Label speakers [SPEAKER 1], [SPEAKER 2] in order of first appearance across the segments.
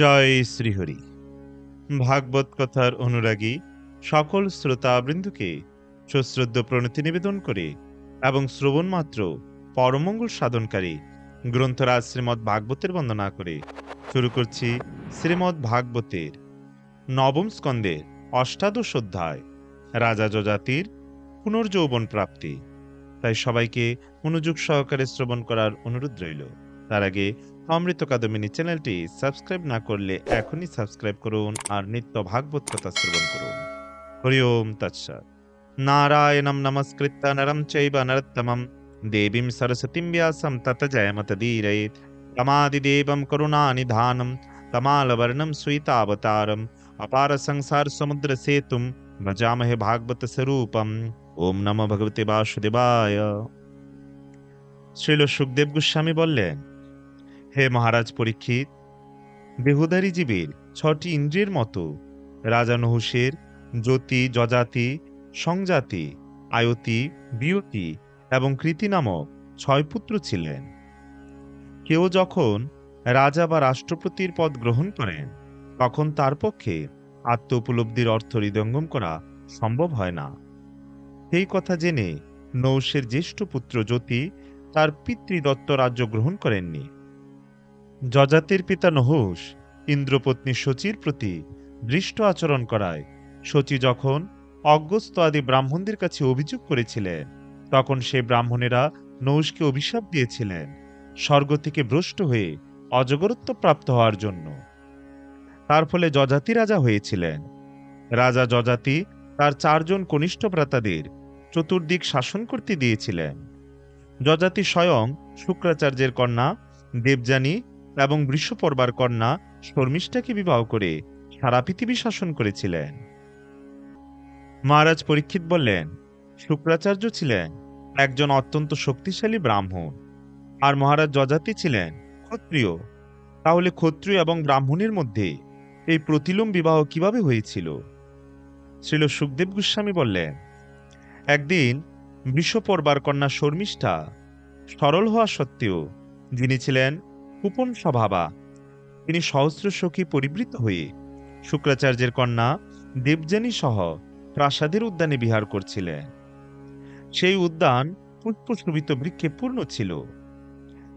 [SPEAKER 1] জয় শ্রীহরি ভাগবত কথার অনুরাগী সকল শ্রোতাবৃন্দুকে সশ্রদ্ধ প্রণতি নিবেদন করে এবং শ্রবণ মাত্র পরমঙ্গল সাধনকারী গ্রন্থরাজ শ্রীমদ ভাগবতের বন্দনা করে শুরু করছি শ্রীমদ ভাগবতের নবম স্কন্দের অষ্টাদশ অধ্যায় রাজা যজাতির পুনর্যৌবন প্রাপ্তি তাই সবাইকে মনোযোগ সহকারে শ্রবণ করার অনুরোধ রইল তার আগে অমৃত কাদমিনী চ্যানেলটি সাবস্ক্রাইব না করলে এখনই সাবস্ক্রাইব করুন আর নিত্য ভাগবত কথা শ্রবণ করুন হরি ওম তৎসাদ নারায়ণম নমস্কৃত্য নরম চৈব নরোত্তমম দেবীম সরস্বতীম ব্যাসম তত জয়মত ধীরয়েত তমাদিদেবম করুণানিধানম তমালবর্ণম সুইতাবতারম অপার সংসার সমুদ্র সেতুম ভজামহে ভাগবত স্বরূপম ওম নম ভগবতে বাসুদেবায়
[SPEAKER 2] শ্রীল সুখদেব গোস্বামী বললেন হে মহারাজ পরীক্ষিত দেহদারী জীবের ছটি ইন্দ্রিয়ের মতো রাজা নহুষের জ্যোতি যজাতি সংজাতি আয়তি বিয়তি এবং কৃতি নামক ছয় পুত্র ছিলেন কেউ যখন রাজা বা রাষ্ট্রপতির পদ গ্রহণ করেন তখন তার পক্ষে আত্ম উপলব্ধির অর্থ হৃদয়ঙ্গম করা সম্ভব হয় না সেই কথা জেনে নৌসের জ্যেষ্ঠ পুত্র জ্যোতি তার পিতৃদত্ত রাজ্য গ্রহণ করেননি যজাতির পিতা নহুষ ইন্দ্রপত্নী শচীর প্রতি দৃষ্ট আচরণ করায় শচী যখন অজ্ঞস্ত আদি ব্রাহ্মণদের কাছে অভিযোগ করেছিলেন তখন সে ব্রাহ্মণেরা নৌষকে অভিশাপ দিয়েছিলেন স্বর্গ থেকে ভ্রষ্ট হয়ে অজগরত্ব প্রাপ্ত হওয়ার জন্য তার ফলে যজাতি রাজা হয়েছিলেন রাজা যজাতি তার চারজন কনিষ্ঠ ভ্রাতাদের চতুর্দিক শাসন করতে দিয়েছিলেন যজাতি স্বয়ং শুক্রাচার্যের কন্যা দেবযানী এবং বৃষপর্বার কন্যা শর্মিষ্ঠাকে বিবাহ করে সারা পৃথিবী শাসন করেছিলেন মহারাজ পরীক্ষিত বললেন শুক্রাচার্য ছিলেন একজন অত্যন্ত শক্তিশালী ব্রাহ্মণ আর মহারাজ যজাতি ছিলেন ক্ষত্রিয় তাহলে ক্ষত্রিয় এবং ব্রাহ্মণের মধ্যে এই প্রতিলম বিবাহ কিভাবে হয়েছিল শ্রীল সুখদেব গোস্বামী বললেন একদিন বৃষপর্বার কন্যা শর্মিষ্ঠা সরল হওয়া সত্ত্বেও যিনি ছিলেন কুপন স্বভাবা তিনি সহস্র সখী পরিবৃত হয়ে শুক্রাচার্যের কন্যা দেবজানী সহ প্রাসাদের উদ্যানে বিহার করছিলেন সেই উদ্যান পুষ্পশোভিত বৃক্ষে পূর্ণ ছিল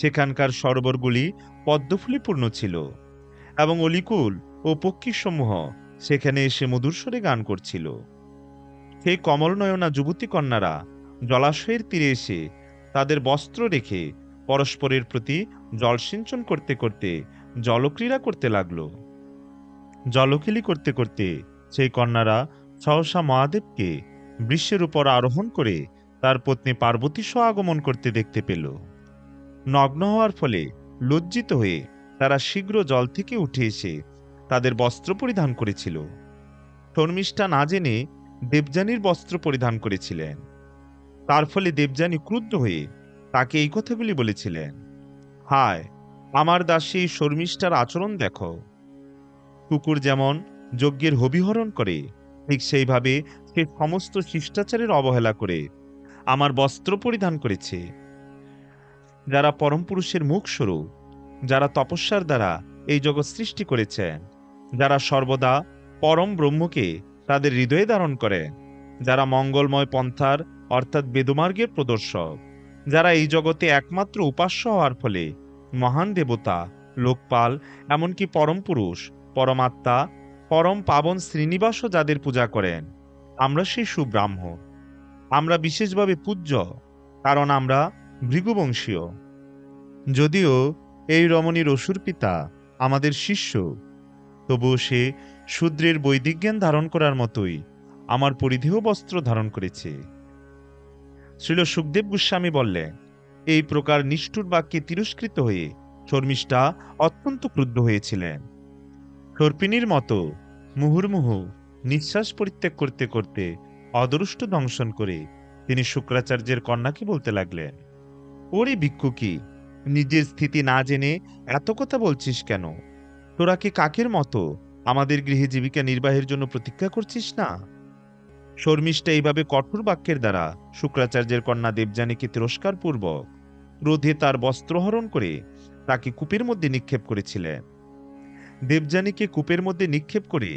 [SPEAKER 2] সেখানকার সরোবরগুলি পদ্মফুলে পূর্ণ ছিল এবং অলিকুল ও পক্ষীসমূহ সেখানে এসে মধুর স্বরে গান করছিল সেই কমলনয়না যুবতী কন্যারা জলাশয়ের তীরে এসে তাদের বস্ত্র রেখে পরস্পরের প্রতি জলসিঞ্চন করতে করতে জলক্রীড়া করতে লাগল জলখিলি করতে করতে সেই কন্যারা সহসা মহাদেবকে বিশ্বের উপর আরোহণ করে তার পত্নী পার্বতী সহ আগমন করতে দেখতে পেল নগ্ন হওয়ার ফলে লজ্জিত হয়ে তারা শীঘ্র জল থেকে উঠে এসে তাদের বস্ত্র পরিধান করেছিল শর্মিষ্ঠা না জেনে দেবযানীর বস্ত্র পরিধান করেছিলেন তার ফলে দেবযানী ক্রুদ্ধ হয়ে তাকে এই কথাগুলি বলেছিলেন হায় আমার দাসী শর্মিষ্ঠার আচরণ দেখো কুকুর যেমন যজ্ঞের হবিহরণ করে ঠিক সেইভাবে সে সমস্ত শিষ্টাচারের অবহেলা করে আমার বস্ত্র পরিধান করেছে যারা পরম পুরুষের মুখ সরু যারা তপস্যার দ্বারা এই জগৎ সৃষ্টি করেছেন যারা সর্বদা পরম ব্রহ্মকে তাদের হৃদয়ে ধারণ করে যারা মঙ্গলময় পন্থার অর্থাৎ বেদমার্গের প্রদর্শক যারা এই জগতে একমাত্র উপাস্য হওয়ার ফলে মহান দেবতা লোকপাল এমনকি পরম পুরুষ পরমাত্মা পরম পাবন শ্রীনিবাসও যাদের পূজা করেন আমরা সেই সুব্রাহ্ম আমরা বিশেষভাবে পূজ্য কারণ আমরা ভৃগুবংশীয় যদিও এই রমণীর অসুর পিতা আমাদের শিষ্য তবুও সে শূদ্রের বৈদিক জ্ঞান ধারণ করার মতোই আমার পরিধেয় বস্ত্র ধারণ করেছে শ্রীল সুখদেব গোস্বামী বললেন এই প্রকার নিষ্ঠুর বাক্যে তিরস্কৃত হয়ে শর্মিষ্ঠা অত্যন্ত ক্রুদ্ধ হয়েছিলেন সর্পিনীর মতো মুহুর্মুহু নিঃশ্বাস পরিত্যাগ করতে করতে অদরুষ্ট দংশন করে তিনি শুক্রাচার্যের কন্যাকে বলতে লাগলেন ওরে ভিক্ষুকি নিজের স্থিতি না জেনে এত কথা বলছিস কেন তোরা কি কাকের মতো আমাদের গৃহে জীবিকা নির্বাহের জন্য প্রতীক্ষা করছিস না শর্মিষ্ঠা এইভাবে কঠোর বাক্যের দ্বারা শুক্রাচার্যের কন্যা দেবযানীকে তিরস্কারপূর্বক রোধে তার বস্ত্রহরণ করে তাকে কূপের মধ্যে নিক্ষেপ করেছিলেন দেবযানীকে কূপের মধ্যে নিক্ষেপ করে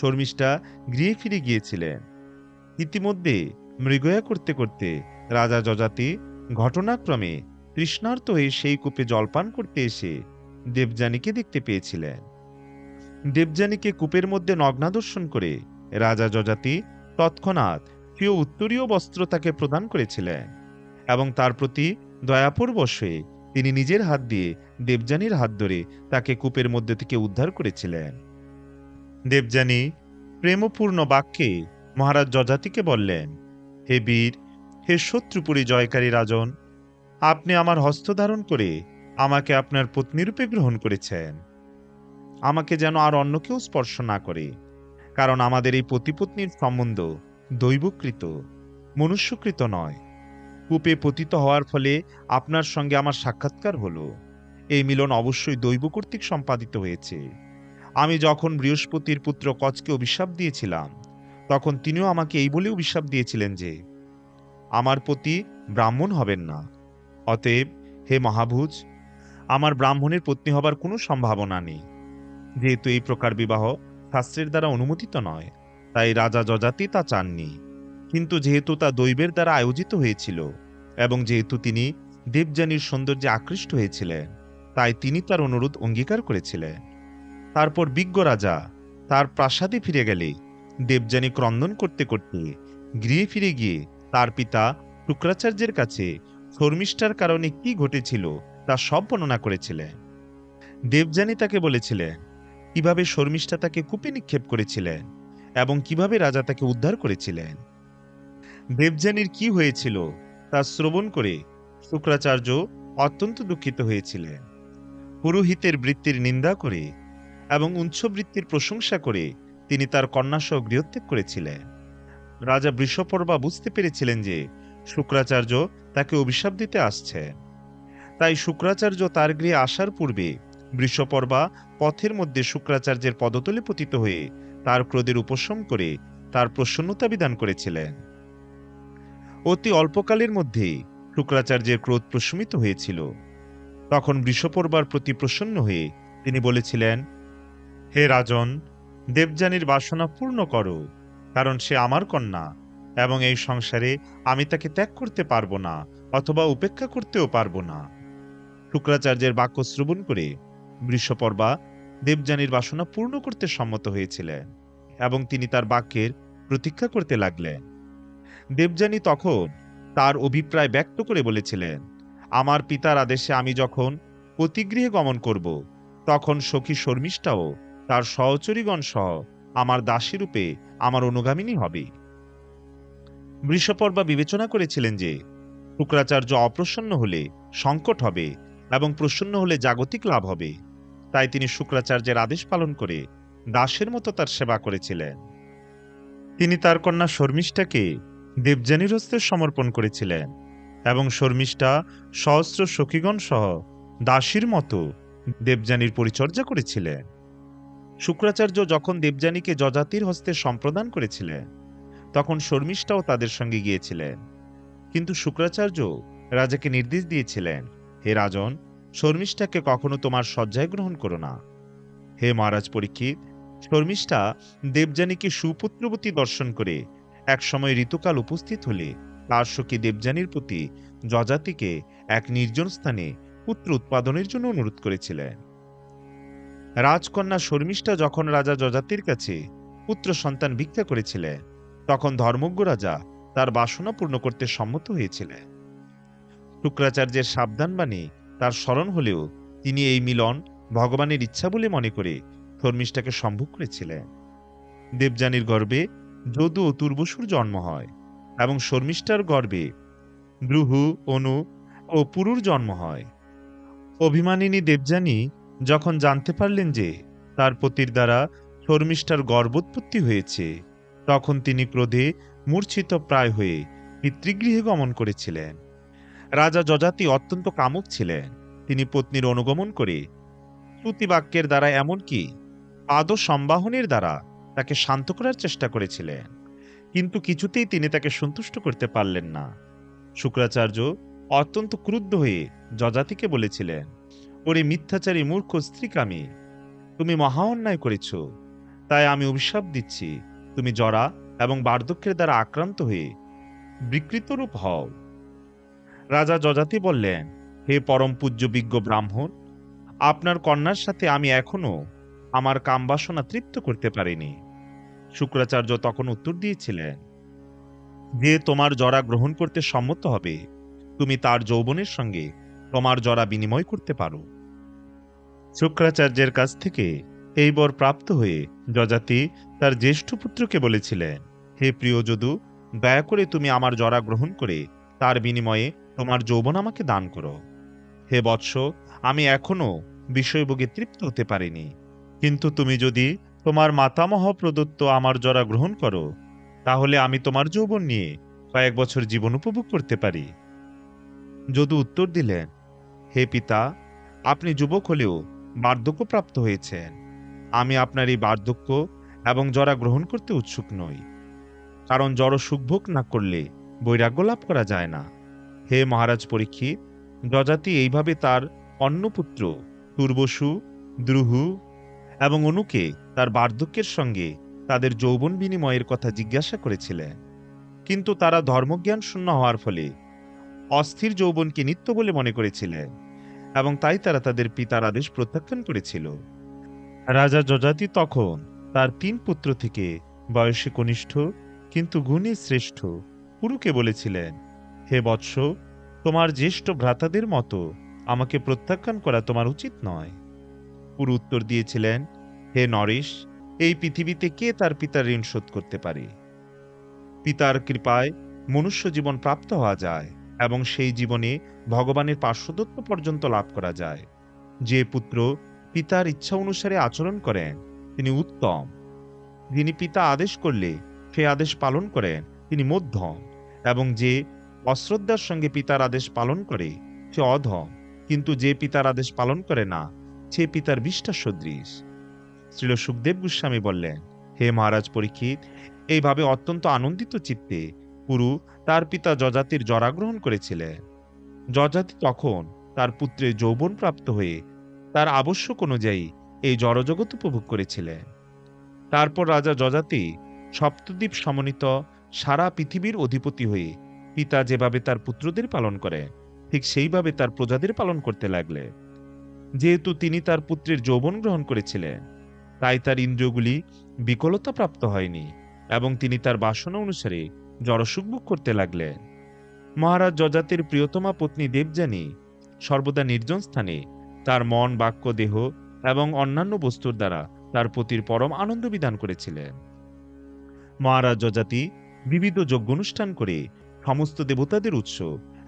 [SPEAKER 2] শর্মিষ্ঠা গৃহে ফিরে গিয়েছিলেন ইতিমধ্যে মৃগয়া করতে করতে রাজা যজাতি ঘটনাক্রমে তৃষ্ণার্ত হয়ে সেই কূপে জলপান করতে এসে দেবযানীকে দেখতে পেয়েছিলেন দেবযানীকে কূপের মধ্যে নগ্নাদর্শন করে রাজা যজাতি তৎক্ষণাৎ প্রিয় উত্তরীয় বস্ত্র তাকে প্রদান করেছিলেন এবং তার প্রতি দয়াপুর হয়ে তিনি নিজের হাত দিয়ে দেবযানীর হাত ধরে তাকে কূপের মধ্যে থেকে উদ্ধার করেছিলেন দেবযানী প্রেমপূর্ণ বাক্যে মহারাজ যজাতিকে বললেন হে বীর হে শত্রুপুরী জয়কারী রাজন আপনি আমার হস্ত ধারণ করে আমাকে আপনার পত্নীরূপে গ্রহণ করেছেন আমাকে যেন আর অন্য কেউ স্পর্শ না করে কারণ আমাদের এই পতিপত্নীর সম্বন্ধ দৈবকৃত মনুষ্যকৃত নয় কূপে পতিত হওয়ার ফলে আপনার সঙ্গে আমার সাক্ষাৎকার হলো এই মিলন অবশ্যই দৈব কর্তৃক সম্পাদিত হয়েছে আমি যখন বৃহস্পতির পুত্র কচকে অভিশাপ দিয়েছিলাম তখন তিনিও আমাকে এই বলে অভিশাপ দিয়েছিলেন যে আমার প্রতি ব্রাহ্মণ হবেন না অতএব হে মহাভুজ আমার ব্রাহ্মণের পত্নী হবার কোনো সম্ভাবনা নেই যেহেতু এই প্রকার বিবাহ শাস্ত্রের দ্বারা অনুমোদিত নয় তাই রাজা যজাতি তা চাননি কিন্তু যেহেতু তা দৈবের দ্বারা আয়োজিত হয়েছিল এবং যেহেতু তিনি দেবযানীর সৌন্দর্যে আকৃষ্ট হয়েছিলেন তাই তিনি তার অনুরোধ অঙ্গীকার করেছিলেন তারপর বিজ্ঞ রাজা তার প্রাসাদে ফিরে গেলে দেবযানী ক্রন্দন করতে করতে গৃহে ফিরে গিয়ে তার পিতা শুক্রাচার্যের কাছে শর্মিষ্ঠার কারণে কি ঘটেছিল তা সব বর্ণনা করেছিলেন দেবযানী তাকে বলেছিলেন কিভাবে শর্মিষ্ঠা তাকে কূপে নিক্ষেপ করেছিলেন এবং কিভাবে রাজা তাকে উদ্ধার করেছিলেন দেবযানীর কি হয়েছিল তা শ্রবণ করে শুক্রাচার্য অত্যন্ত দুঃখিত হয়েছিলেন পুরোহিতের বৃত্তির নিন্দা করে এবং উচ্চ বৃত্তির প্রশংসা করে তিনি তার কন্যাসহ গৃহত্যাগ করেছিলেন রাজা বৃষপর্বা বুঝতে পেরেছিলেন যে শুক্রাচার্য তাকে অভিশাপ দিতে আসছেন তাই শুক্রাচার্য তার গৃহে আসার পূর্বে বৃষপর্বা পথের মধ্যে শুক্রাচার্যের পদতলে পতিত হয়ে তার ক্রোধের উপশম করে তার প্রসন্নতা বিধান করেছিলেন অতি অল্পকালের মধ্যে শুক্রাচার্যের ক্রোধ প্রশমিত হয়েছিল তখন বৃষপর্বার প্রতি প্রসন্ন হয়ে তিনি বলেছিলেন হে রাজন দেবযানীর বাসনা পূর্ণ করো কারণ সে আমার কন্যা এবং এই সংসারে আমি তাকে ত্যাগ করতে পারবো না অথবা উপেক্ষা করতেও পারবো না শুক্রাচার্যের বাক্য শ্রবণ করে বৃষপর্বা দেবযানীর বাসনা পূর্ণ করতে সম্মত হয়েছিলেন এবং তিনি তার বাক্যের প্রতীক্ষা করতে লাগলেন দেবযানী তখন তার অভিপ্রায় ব্যক্ত করে বলেছিলেন আমার পিতার আদেশে আমি যখন পতিগৃহে গমন করব তখন সখী শর্মিষ্ঠাও তার সহচরীগণ সহ আমার দাসীরূপে আমার অনুগামিনী হবে বৃষপর্বা বিবেচনা করেছিলেন যে শুক্রাচার্য অপ্রসন্ন হলে সংকট হবে এবং প্রসন্ন হলে জাগতিক লাভ হবে তাই তিনি শুক্রাচার্যের আদেশ পালন করে দাসের মতো তার সেবা করেছিলেন তিনি তার কন্যা শর্মিষ্ঠাকে দেবযানীর হস্তে সমর্পণ করেছিলেন এবং শর্মিষ্ঠা সহস্র সখীগণ সহ দাসীর মতো দেবযানীর পরিচর্যা করেছিলেন শুক্রাচার্য যখন দেবযানীকে যজাতির হস্তে সম্প্রদান করেছিলেন তখন শর্মিষ্ঠাও তাদের সঙ্গে গিয়েছিলেন কিন্তু শুক্রাচার্য রাজাকে নির্দেশ দিয়েছিলেন হে রাজন শর্মিষ্ঠাকে কখনো তোমার শয্যায় গ্রহণ করো না হে মহারাজ পরীক্ষিত শর্মিষ্ঠা দেবযানীকে সুপুত্রবতী দর্শন করে একসময় ঋতুকাল উপস্থিত হলে পার্শ্বকে দেবযানীর প্রতি যজাতিকে এক নির্জন স্থানে পুত্র উৎপাদনের জন্য অনুরোধ করেছিলেন রাজকন্যা শর্মিষ্ঠা যখন রাজা যজাতির কাছে পুত্র সন্তান ভিক্ষা করেছিলেন তখন ধর্মজ্ঞ রাজা তার বাসনা পূর্ণ করতে সম্মত হয়েছিলেন শুক্রাচার্যের সাবধান বাণী তার স্মরণ হলেও তিনি এই মিলন ভগবানের ইচ্ছা বলে মনে করে ধর্মিষ্ঠাকে সম্ভব করেছিলেন দেবযানীর গর্বে যদু ও তুর্বসুর জন্ম হয় এবং শর্মিষ্ঠার গর্বে ব্রুহু অনু ও পুরুর জন্ম হয় অভিমানিনী দেবযানী যখন জানতে পারলেন যে তার পতির দ্বারা শর্মিষ্ঠার গর্বোৎপত্তি হয়েছে তখন তিনি ক্রোধে মূর্ছিত প্রায় হয়ে পিতৃগৃহে গমন করেছিলেন রাজা যজাতি অত্যন্ত কামুক ছিলেন তিনি পত্নীর অনুগমন করে শ্রুতিবাক্যের দ্বারা এমনকি পাদ সম্বাহনের দ্বারা তাকে শান্ত করার চেষ্টা করেছিলেন কিন্তু কিছুতেই তিনি তাকে সন্তুষ্ট করতে পারলেন না শুক্রাচার্য অত্যন্ত ক্রুদ্ধ হয়ে যজাতিকে বলেছিলেন ওরে মিথ্যাচারী মূর্খ স্ত্রীকামী তুমি মহা অন্যায় করেছ তাই আমি অভিশাপ দিচ্ছি তুমি জরা এবং বার্ধক্যের দ্বারা আক্রান্ত হয়ে বিকৃতরূপ হও রাজা যজাতি বললেন হে পরম পূজ্য বিজ্ঞ ব্রাহ্মণ আপনার কন্যার সাথে আমি এখনো আমার কামবাসনা তৃপ্ত করতে পারিনি শুক্রাচার্য তখন উত্তর দিয়েছিলেন যে তোমার জরা গ্রহণ করতে সম্মত হবে তুমি তার যৌবনের সঙ্গে তোমার জরা বিনিময় করতে পারো শুক্রাচার্যের কাছ থেকে এই বর প্রাপ্ত হয়ে যজাতি তার জ্যেষ্ঠ পুত্রকে বলেছিলেন হে প্রিয় যদু দয়া করে তুমি আমার জরা গ্রহণ করে তার বিনিময়ে তোমার যৌবন আমাকে দান করো হে বৎস আমি এখনো বিষয়ভোগে তৃপ্ত হতে পারিনি কিন্তু তুমি যদি তোমার মাতামহ প্রদত্ত আমার জরা গ্রহণ করো তাহলে আমি তোমার যৌবন নিয়ে কয়েক বছর জীবন উপভোগ করতে পারি যদু উত্তর দিলেন হে পিতা আপনি যুবক হলেও বার্ধক্যপ্রাপ্ত হয়েছেন আমি আপনার এই বার্ধক্য এবং জরা গ্রহণ করতে উৎসুক নই কারণ জড় সুখভোগ না করলে বৈরাগ্য লাভ করা যায় না হে মহারাজ পরীক্ষিত যজাতি এইভাবে তার অন্নপুত্র পূর্বসু দ্রুহু এবং অনুকে তার বার্ধক্যের সঙ্গে তাদের যৌবন বিনিময়ের কথা জিজ্ঞাসা করেছিলেন কিন্তু তারা ধর্মজ্ঞান শূন্য হওয়ার ফলে অস্থির যৌবনকে নিত্য বলে মনে করেছিলেন এবং তাই তারা তাদের পিতার আদেশ প্রত্যাখ্যান করেছিল রাজা যজাতি তখন তার তিন পুত্র থেকে বয়সে কনিষ্ঠ কিন্তু গুণী শ্রেষ্ঠ পুরুকে বলেছিলেন হে বৎস তোমার জ্যেষ্ঠ ভ্রাতাদের মতো আমাকে প্রত্যাখ্যান করা তোমার উচিত নয় পুরু উত্তর দিয়েছিলেন হে নরেশ এই পৃথিবীতে কে তার পিতার ঋণ শোধ করতে পারে পিতার কৃপায় মনুষ্য জীবন প্রাপ্ত হওয়া যায় এবং সেই জীবনে ভগবানের পার্শ্বদত্ত পর্যন্ত লাভ করা যায় যে পুত্র পিতার ইচ্ছা অনুসারে আচরণ করেন তিনি উত্তম যিনি পিতা আদেশ করলে সে আদেশ পালন করেন তিনি মধ্যম এবং যে অশ্রদ্ধার সঙ্গে পিতার আদেশ পালন করে সে অধ কিন্তু যে পিতার আদেশ পালন করে না সে পিতার বিষ্ঠা সদৃশ শ্রীল সুখদেব গোস্বামী বললেন হে মহারাজ পরীক্ষিত এইভাবে অত্যন্ত আনন্দিত চিত্তে পুরু তার পিতা যজাতির জরাগ্রহণ করেছিলেন যজাতি তখন তার পুত্রে যৌবন প্রাপ্ত হয়ে তার আবশ্যক অনুযায়ী এই জড়জগৎ উপভোগ করেছিলেন তারপর রাজা যজাতি সপ্তদ্বীপ সমন্বিত সারা পৃথিবীর অধিপতি হয়ে পিতা যেভাবে তার পুত্রদের পালন করে ঠিক সেইভাবে তার প্রজাদের পালন করতে লাগলে যেহেতু তিনি তার পুত্রের যৌবন গ্রহণ করেছিলেন তাই তার ইন্দ্রিয়গুলি বিকলতা প্রাপ্ত হয়নি এবং তিনি তার বাসনা অনুসারে জড়সুখ ভোগ করতে লাগলেন মহারাজ যজাতির প্রিয়তমা পত্নী দেবযানী সর্বদা নির্জন স্থানে তার মন বাক্য দেহ এবং অন্যান্য বস্তুর দ্বারা তার পতির পরম আনন্দ বিধান করেছিলেন মহারাজ যজাতি বিবিধ যজ্ঞ অনুষ্ঠান করে সমস্ত দেবতাদের উৎস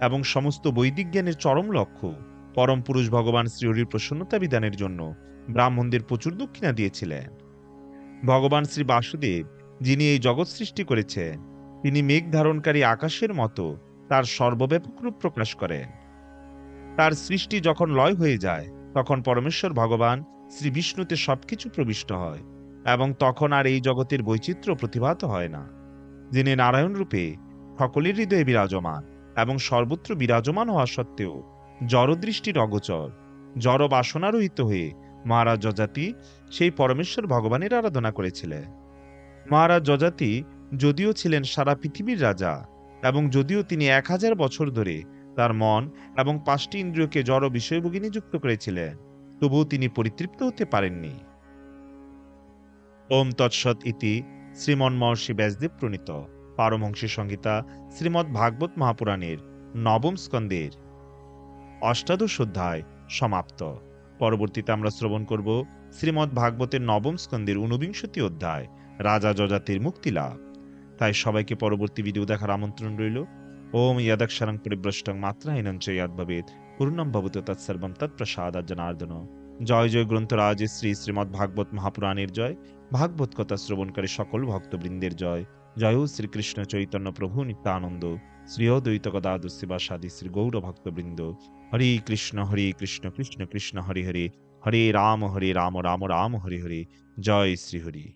[SPEAKER 2] এবং সমস্ত বৈদিক জ্ঞানের চরম লক্ষ্য পরম পুরুষ ভগবান শ্রীহরির প্রসন্নতা বিধানের জন্য ব্রাহ্মণদের প্রচুর দক্ষিণা দিয়েছিলেন ভগবান শ্রী বাসুদেব যিনি এই জগৎ সৃষ্টি করেছে তিনি মেঘ ধারণকারী আকাশের মতো তার সর্বব্যাপক রূপ প্রকাশ করেন তার সৃষ্টি যখন লয় হয়ে যায় তখন পরমেশ্বর ভগবান শ্রী বিষ্ণুতে সবকিছু প্রবিষ্ট হয় এবং তখন আর এই জগতের বৈচিত্র্য প্রতিভাত হয় না যিনি নারায়ণ রূপে সকলের হৃদয়ে বিরাজমান এবং সর্বত্র বিরাজমান হওয়া সত্ত্বেও জড়দৃষ্টির অগোচর জড় বাসনারোহিত হয়ে মহারাজ যজাতি সেই পরমেশ্বর ভগবানের আরাধনা করেছিলেন মহারাজ যজাতি যদিও ছিলেন সারা পৃথিবীর রাজা এবং যদিও তিনি এক হাজার বছর ধরে তার মন এবং পাঁচটি ইন্দ্রিয়কে জড় বিষয়ভোগী নিযুক্ত করেছিলেন তবুও তিনি পরিতৃপ্ত হতে পারেননি
[SPEAKER 1] ওম তৎসৎ ইতি শ্রীমন মহর্ষি ব্যাসদেব প্রণীত পারমহংস সংহিতা শ্রীমদ্ ভাগবত মহাপুরাণের নবম স্কন্দের অষ্টাদশ অধ্যায় সমাপ্ত পরবর্তীতে আমরা শ্রবণ করব শ্রীমদ্ ভাগবতের নবম স্কন্দের ঊনবিংশতি অধ্যায় রাজা যজাতির মুক্তি লাভ তাই সবাইকে পরবর্তী ভিডিও দেখার আমন্ত্রণ রইল ওম ইয়াদাক্ষারং মাত্রা মাত্রাহীনং চ ইয়াদ্ভবেদ পূর্ণম ভবত তৎসর্বম তৎপ্রসাদ জনার্দন জয় জয় গ্রন্থরাজ শ্রী শ্রীমদ্ ভাগবত মহাপুরাণের জয় ভাগবত কথা শ্রবণকারী সকল ভক্তবৃন্দের জয় জয় শ্রীকৃষ্ণ চৈতন্য প্রভু নিত্যানন্দ শ্রীয়দ্বৈত শিবাসাদি শ্রী গৌর ভক্তবৃন্দ হরে কৃষ্ণ হরে কৃষ্ণ কৃষ্ণ কৃষ্ণ হরে হরে হরে রাম হরে রাম রাম রাম হরে হরে জয় শ্রী হরি